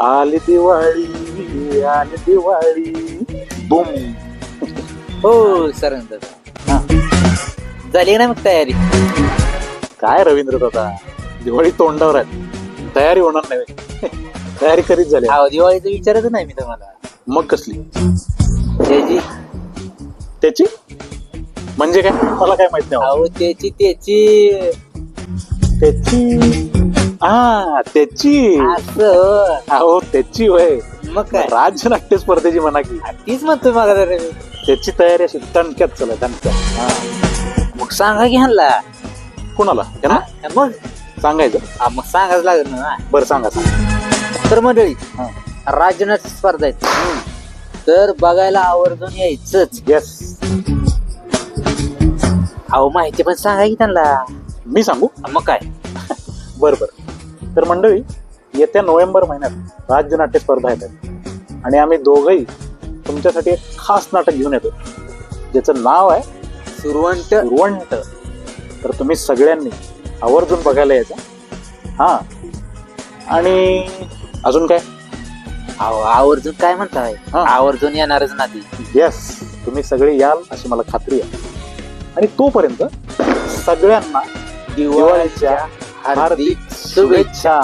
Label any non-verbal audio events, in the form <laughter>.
आली दिवाळी आली दिवाळी. बुम. हो सरांचा. झाली ना मग तयारी? काय रवींद्र दादा? दिवाळी तोंडावर आहे तयारी होणार नाही. तयारी कधीच झाली. हा दिवाळीचं विचारच नाही मी तुम्हाला. मग कसली? त्याची? त्याची? म्हणजे काय? मला काय माहीत नाही. अहो त्याची त्याची. त्याची? हा त्याची. असं? अहो त्याची वय मग काय? राज्य नाट्य स्पर्धेची म्हणा की. तीच म्हणतो मग मी. त्याची तयारी अशी दणक्यात चला दणक्यात. मग सांगा की ह्यांना. कुणाला? हा, मग. सांगायचं. हा, मग सांगाच लागेल ना. बरं सांगा सांगा. तर मंडळी हा. राज्यनाट्य स्पर्धा आहेत. तर बघायला आवर्जून यायचंच. येस अहो माहिती पण सांगा की त्यांना. मी सांगू? मग काय? <laughs> बरं बरं. तर मंडळी येत्या नोव्हेंबर महिन्यात राज्य नाट्य स्पर्धा येतात आणि आम्ही दोघंही तुमच्यासाठी एक खास नाटक घेऊन येतो. ज्याचं नाव आहे सुरवंट. उर्वंट तर तुम्ही सगळ्यांनी आवर्जून बघायला यायचं. हा. आणि अजून काय? अहो आवर्जून काय म्हणताय? हा. आवर्जून येणारच ना ती. येस तुम्ही सगळे याल अशी मला खात्री आहे. आणि तोपर्यंत सगळ्यांना दिवाळीच्या हार्दिक शुभेच्छा